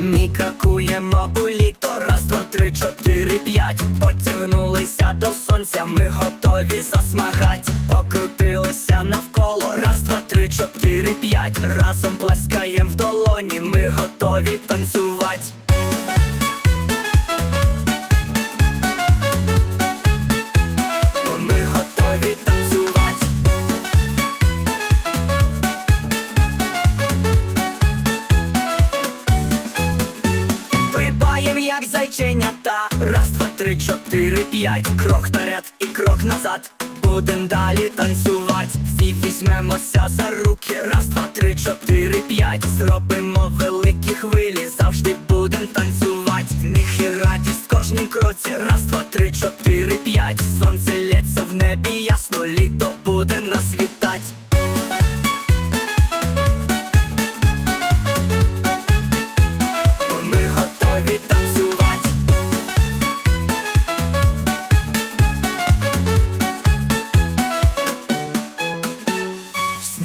Ми какуємо у літо, раз, два, три, чотири, п'ять. Потягнулися до сонця, ми готові засмагать. Покрутилися навколо, раз, два, три, чотири, п'ять. Разом плескаєм в долоні, ми готові танцювати. Як зайченята. Раз, два, три, чотири, п'ять. Крок вперед і крок назад. Будем далі танцювати Всі візьмемося за руки. Раз, два, три, чотири, п'ять. Зробимо великі хвилі. Завжди будем танцювати Сміх і радість в кожнім кроці. Раз, два, три, чотири, п'ять. Сонце лється в небі ясно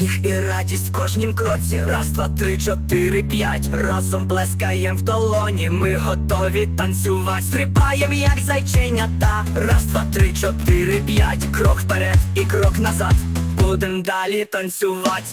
Сміх і радість в кожнім кроці. Раз, два, три, чотири, п'ять. Разом плескаєм в долоні. Ми готові танцювати. Стрибаєм як зайченята. Раз, два, три, чотири, п'ять. Крок вперед і крок назад. Будем далі танцювати